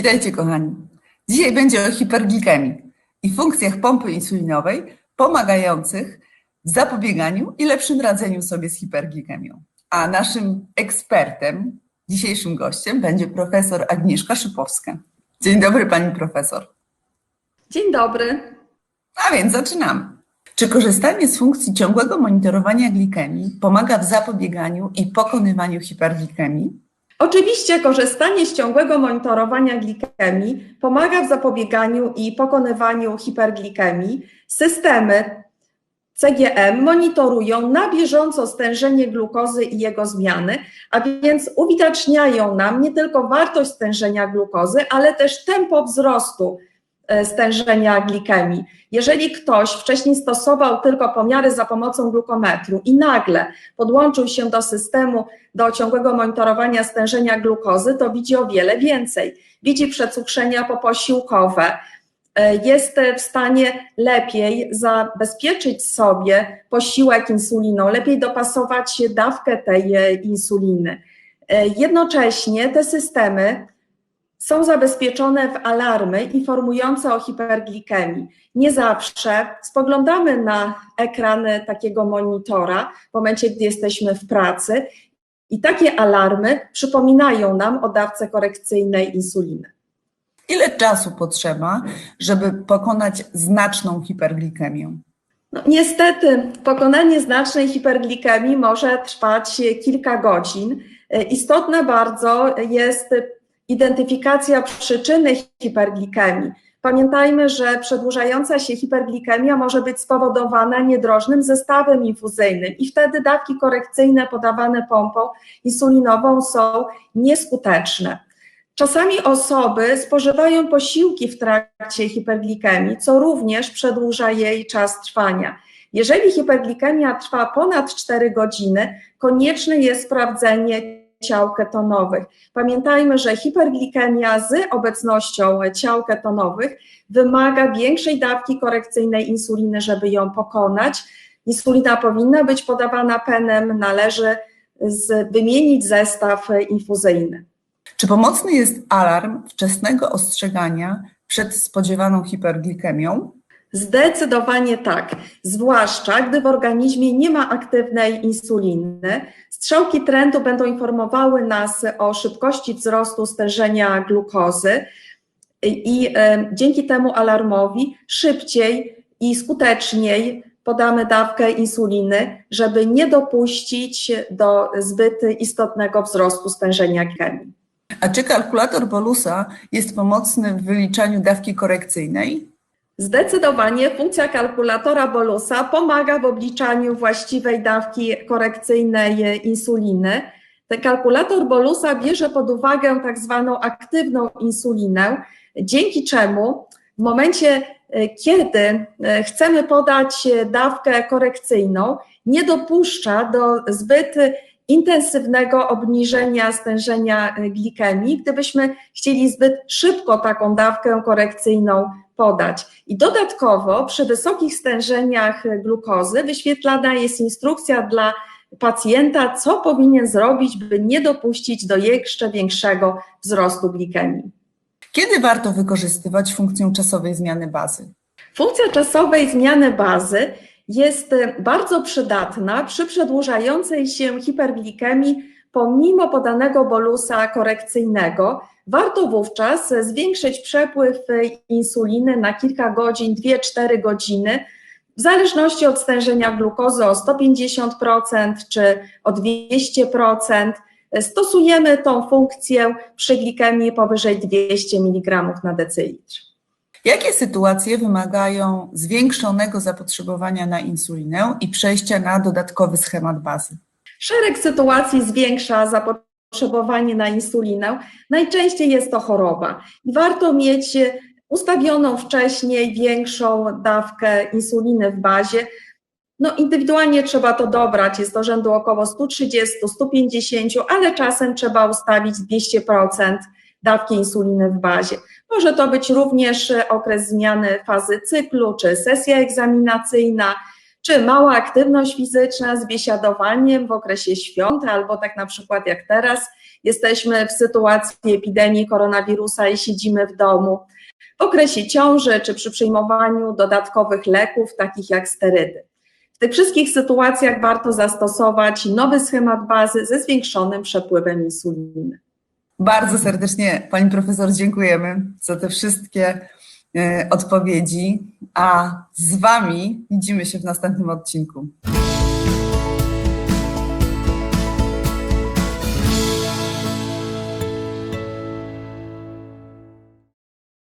Witajcie kochani. Dzisiaj będzie o hiperglikemii i funkcjach pompy insulinowej pomagających w zapobieganiu i lepszym radzeniu sobie z hiperglikemią. A naszym ekspertem, dzisiejszym gościem będzie profesor Agnieszka Szypowska. Dzień dobry pani profesor. Dzień dobry. A więc zaczynamy. Czy korzystanie z funkcji ciągłego monitorowania glikemii pomaga w zapobieganiu i pokonywaniu hiperglikemii? Oczywiście korzystanie z ciągłego monitorowania glikemii pomaga w zapobieganiu i pokonywaniu hiperglikemii. Systemy CGM monitorują na bieżąco stężenie glukozy i jego zmiany, a więc uwidaczniają nam nie tylko wartość stężenia glukozy, ale też tempo wzrostu stężenia glikemii. Jeżeli ktoś wcześniej stosował tylko pomiary za pomocą glukometru i nagle podłączył się do systemu do ciągłego monitorowania stężenia glukozy, to widzi o wiele więcej. Widzi przecukrzenia poposiłkowe, e, jest w stanie lepiej zabezpieczyć sobie posiłek insuliną, lepiej dopasować dawkę tej e, insuliny. E, jednocześnie te systemy są zabezpieczone w alarmy informujące o hiperglikemii. Nie zawsze spoglądamy na ekran takiego monitora w momencie, gdy jesteśmy w pracy i takie alarmy przypominają nam o dawce korekcyjnej insuliny. Ile czasu potrzeba, żeby pokonać znaczną hiperglikemię? No, niestety, pokonanie znacznej hiperglikemii może trwać kilka godzin. Istotne bardzo jest identyfikacja przyczyny hiperglikemii. Pamiętajmy, że przedłużająca się hiperglikemia może być spowodowana niedrożnym zestawem infuzyjnym i wtedy dawki korekcyjne podawane pompą insulinową są nieskuteczne. Czasami osoby spożywają posiłki w trakcie hiperglikemii, co również przedłuża jej czas trwania. Jeżeli hiperglikemia trwa ponad 4 godziny, konieczne jest sprawdzenie ciał ketonowych. Pamiętajmy, że hiperglikemia z obecnością ciał ketonowych wymaga większej dawki korekcyjnej insuliny, żeby ją pokonać. Insulina powinna być podawana penem, należy z, wymienić zestaw infuzyjny. Czy pomocny jest alarm wczesnego ostrzegania przed spodziewaną hiperglikemią? Zdecydowanie tak, zwłaszcza gdy w organizmie nie ma aktywnej insuliny. Strzałki trendu będą informowały nas o szybkości wzrostu stężenia glukozy i e, dzięki temu alarmowi szybciej i skuteczniej podamy dawkę insuliny, żeby nie dopuścić do zbyt istotnego wzrostu stężenia chemii. A czy kalkulator Bolusa jest pomocny w wyliczaniu dawki korekcyjnej? Zdecydowanie funkcja kalkulatora Bolusa pomaga w obliczaniu właściwej dawki korekcyjnej insuliny. Ten kalkulator Bolusa bierze pod uwagę tak zwaną aktywną insulinę, dzięki czemu w momencie, e, kiedy e, chcemy podać dawkę korekcyjną, nie dopuszcza do zbyt intensywnego obniżenia stężenia glikemii, gdybyśmy chcieli zbyt szybko taką dawkę korekcyjną podać. I dodatkowo przy wysokich stężeniach glukozy wyświetlana jest instrukcja dla pacjenta, co powinien zrobić, by nie dopuścić do jeszcze większego wzrostu glikemii. Kiedy warto wykorzystywać funkcję czasowej zmiany bazy? Funkcja czasowej zmiany bazy jest bardzo przydatna przy przedłużającej się hiperglikemii pomimo podanego bolusa korekcyjnego, warto wówczas zwiększyć przepływ insuliny na kilka godzin, 2-4 godziny, w zależności od stężenia glukozy o 150% czy o 200%. Stosujemy tą funkcję przy glikemii powyżej 200 mg na decylitr. Jakie sytuacje wymagają zwiększonego zapotrzebowania na insulinę i przejścia na dodatkowy schemat bazy? Szereg sytuacji zwiększa zapotrzebowanie na insulinę. Najczęściej jest to choroba i warto mieć ustawioną wcześniej większą dawkę insuliny w bazie. No, indywidualnie trzeba to dobrać, jest to rzędu około 130-150, ale czasem trzeba ustawić 200% dawki insuliny w bazie. Może to być również okres zmiany fazy cyklu czy sesja egzaminacyjna czy mała aktywność fizyczna z biesiadowaniem w okresie świąt, albo tak na przykład jak teraz jesteśmy w sytuacji epidemii koronawirusa i siedzimy w domu, w okresie ciąży czy przy przyjmowaniu dodatkowych leków, takich jak sterydy. W tych wszystkich sytuacjach warto zastosować nowy schemat bazy ze zwiększonym przepływem insuliny. Bardzo serdecznie Pani Profesor dziękujemy za te wszystkie e, odpowiedzi, a z Wami widzimy się w następnym odcinku.